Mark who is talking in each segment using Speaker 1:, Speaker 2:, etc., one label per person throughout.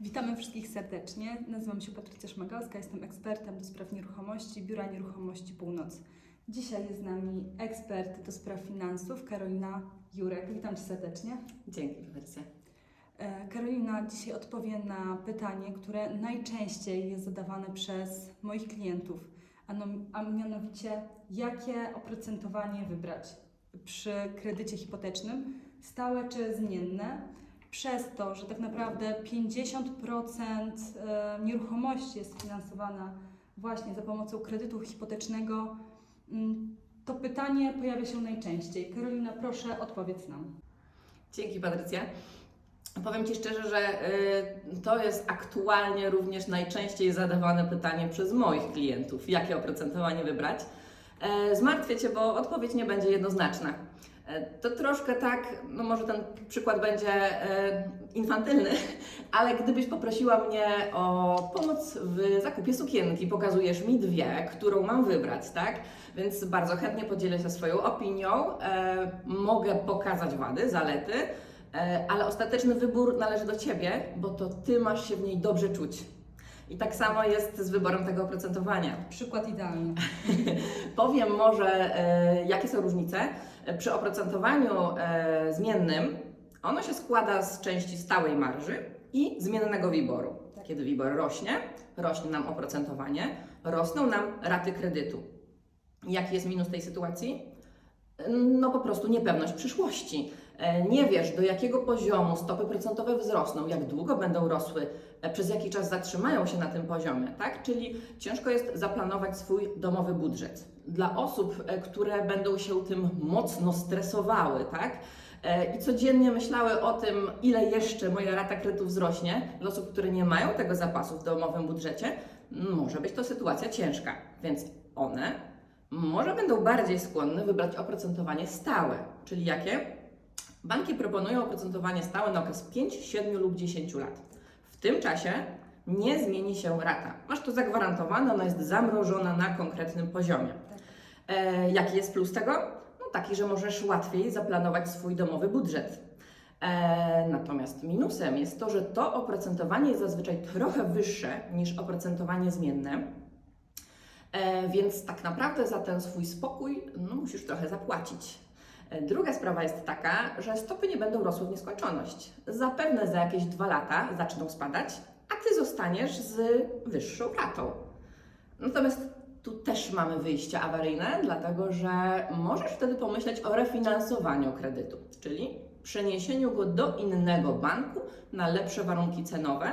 Speaker 1: Witamy wszystkich serdecznie. Nazywam się Patrycja Szmagalska, jestem ekspertem do spraw nieruchomości Biura Nieruchomości Północ. Dzisiaj jest z nami ekspert do spraw finansów Karolina Jurek. Witam Cię serdecznie.
Speaker 2: Dzięki, Patrycja.
Speaker 1: E, Karolina dzisiaj odpowie na pytanie, które najczęściej jest zadawane przez moich klientów, a, no, a mianowicie jakie oprocentowanie wybrać przy kredycie hipotecznym, stałe czy zmienne, przez to, że tak naprawdę 50% e, nieruchomości jest finansowana właśnie za pomocą kredytu hipotecznego, mm, to pytanie pojawia się najczęściej. Karolina, proszę odpowiedz nam.
Speaker 2: Dzięki, Patrycja. Powiem Ci szczerze, że y, to jest aktualnie również najczęściej zadawane pytanie przez moich klientów, jakie oprocentowanie wybrać. E, Zmartwię Cię, bo odpowiedź nie będzie jednoznaczna. E, To troszkę tak, no może ten przykład będzie e, infantylny, ale gdybyś poprosiła mnie o pomoc w zakupie sukienki, pokazujesz mi dwie, którą mam wybrać, tak? Więc bardzo chętnie podzielę się swoją opinią. E, mogę pokazać wady, zalety, ale ostateczny wybór należy do Ciebie, bo to Ty masz się w niej dobrze czuć. I tak samo jest z wyborem tego oprocentowania.
Speaker 1: Przykład idealny.
Speaker 2: Powiem może, e, jakie są różnice. Przy oprocentowaniu e, zmiennym ono się składa z części stałej marży i zmiennego WIBOR-u.
Speaker 1: Tak.
Speaker 2: Kiedy WIBOR rośnie, rośnie nam oprocentowanie, rosną nam raty kredytu. Jaki jest minus tej sytuacji? No po prostu niepewność przyszłości. E, Nie wiesz, do jakiego poziomu stopy procentowe wzrosną, jak długo będą rosły, e, przez jaki czas zatrzymają się na tym poziomie, tak? Czyli ciężko jest zaplanować swój domowy budżet. Dla osób, e, które będą się tym mocno stresowały, tak? I codziennie myślały o tym, ile jeszcze moja rata kredytu wzrośnie, dla osób, które nie mają tego zapasu w domowym budżecie, może być to sytuacja ciężka. Więc one może będą bardziej skłonne wybrać oprocentowanie stałe, czyli jakie? Banki proponują oprocentowanie stałe na okres 5, 7 lub 10 lat. W tym czasie nie zmieni się rata. Masz to zagwarantowane, ona jest zamrożona na konkretnym poziomie. E, jaki jest plus tego? No taki, że możesz łatwiej zaplanować swój domowy budżet. E, natomiast minusem jest to, że to oprocentowanie jest zazwyczaj trochę wyższe niż oprocentowanie zmienne. E, więc tak naprawdę za ten swój spokój no, musisz trochę zapłacić. Druga sprawa jest taka, że stopy nie będą rosły w nieskończoność. Zapewne za jakieś dwa lata zaczną spadać, a ty zostaniesz z wyższą ratą. Natomiast tu też mamy wyjście awaryjne, dlatego że możesz wtedy pomyśleć o refinansowaniu kredytu, czyli przeniesieniu go do innego banku na lepsze warunki cenowe.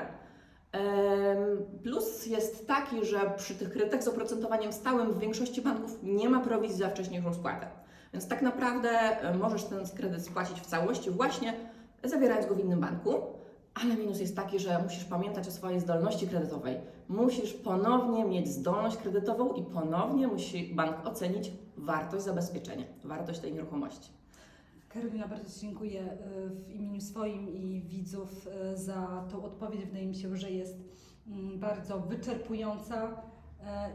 Speaker 2: Plus jest taki, że przy tych kredytach z oprocentowaniem stałym w większości banków nie ma prowizji za wcześniejszą spłatę. Więc tak naprawdę e, możesz ten kredyt spłacić w całości właśnie zawierając go w innym banku. Ale minus jest taki, że musisz pamiętać o swojej zdolności kredytowej. Musisz ponownie mieć zdolność kredytową i ponownie musi bank ocenić wartość zabezpieczenia, wartość tej nieruchomości.
Speaker 1: Karolina, bardzo Ci dziękuję y, w imieniu swoim i widzów y, za tą odpowiedź. Wydaje mi się, że jest mm, bardzo wyczerpująca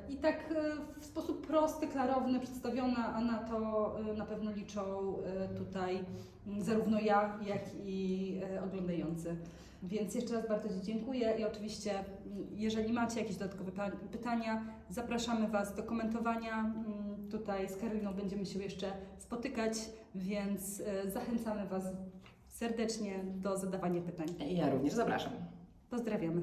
Speaker 1: i tak y, w sposób prosty, klarowny przedstawiona, a na to y, na pewno liczą tutaj zarówno ja, jak i oglądający. Więc jeszcze raz bardzo Ci dziękuję i oczywiście, jeżeli macie jakieś dodatkowe pytania, zapraszamy Was do komentowania. Tutaj z Karoliną będziemy się jeszcze spotykać, więc zachęcamy Was serdecznie do zadawania pytań.
Speaker 2: Ja również zapraszam.
Speaker 1: Pozdrawiamy.